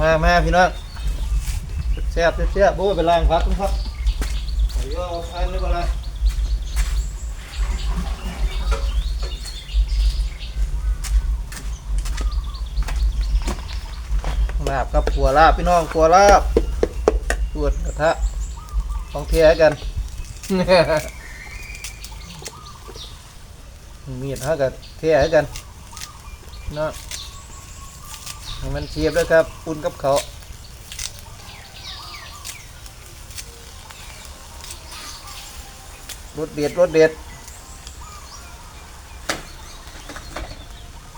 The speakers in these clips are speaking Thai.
มามาพี่น้องแซ่บแซ่บโบ้ยไปล้างพักครับเดี๋ยวเอาอันนี้ก็ไรลาบครับขัวลาบพี่น้องขัวลาบปวดกระทะของเทียกันมีดเท่ากับเทียกันเนาะ ให้มันเทียบด้วยครับอุ่นกับเขาวรสเด็ดรสเด็ด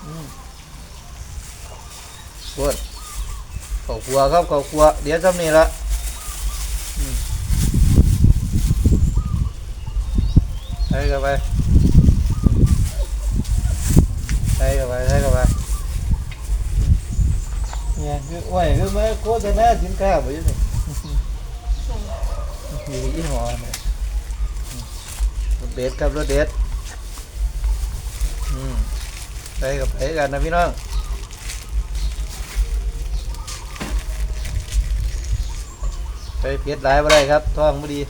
อืมปวดข้าวคั่วครับข้าวคั่วเดี๋ยวทำนี่ละใส่เข้าไปใส่เข้าไปใส่เข้าไป เนี่ยคือโอ้ยคือมาโฆษณาสินค้าบ่อยู่นี่มียี่ห้อเนี่ยรถเด็ดครับรถเด็ดอืมใส่กับไปกันนะพี่น้องไปเพียดหลายบ่ได้ครับท้องบ่ดี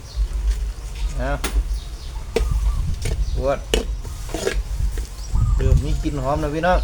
เอาปวดเริ่มมีกลิ่นหอมแล้วพี่น้อง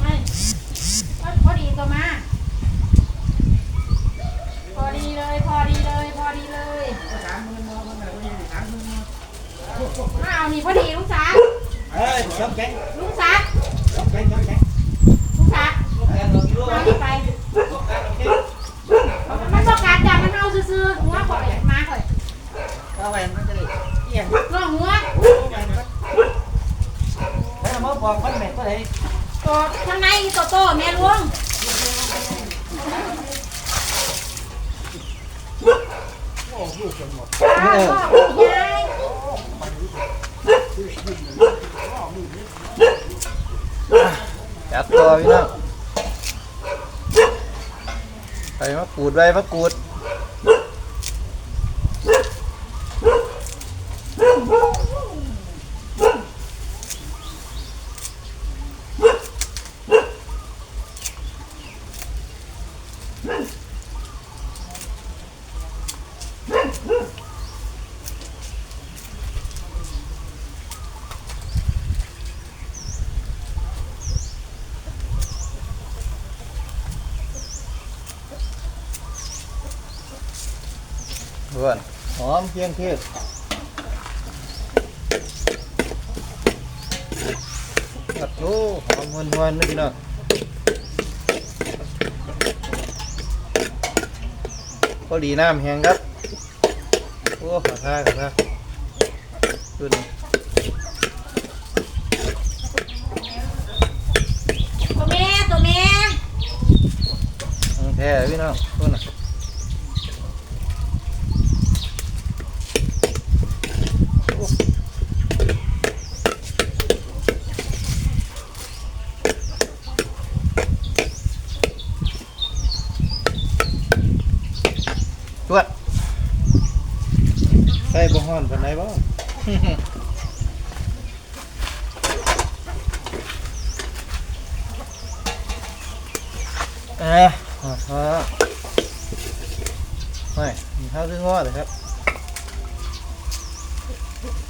ไม่พอดีตัวมา พอดีเลย พอดีเลย พอดีเลยมาเอานี่พอดีลุงซัก เฮ้ยชอบแกง ลุงซัก ชอบแกงชอบแกง ลุงซัก แกงเรากิโล มาที่ ไปมันบอกการจับมันเอาซื่อๆหัวข่อยมาข่อยเอาไปมันจะได้เอียงล่องหัวถ้ามาบอกคนแม่ก็ได้ตัวข้างในโตโตแม่ลวงโอ้ลูกกันหมดป้าพ่อคุณยาย จัดตัว พี่น้องไปมะกรูดไว้มะกรูด เพื่อนหอมเพียงเทศตัดโอ้หอมหวนหวนๆนะพี่น้องพอดีน้ำแห้งครับ โอ้ขอท่าขอท่าดูนี่ตัวแม่ตัวแม่ของแท้พี่น้องดูน่ะ จวดใส่บ่ฮ้อนปานใดบ่ เอ้ยอ่าฮะไม่มีข้าวซื้องอเลยครับ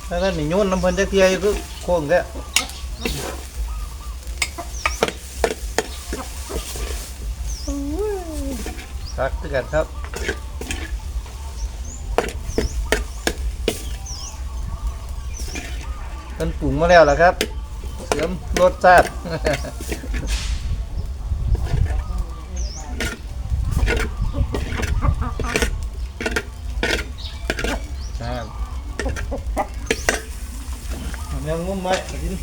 ถ้าท่านมีโยนน้ำเพันจะเทียอยู่ก็โค้งแค่รักด้วยกันครับ มันปรุงมาแล้วล่ะครับ เสริมรสชาติอ่าเอาแมงมุมไหมกิน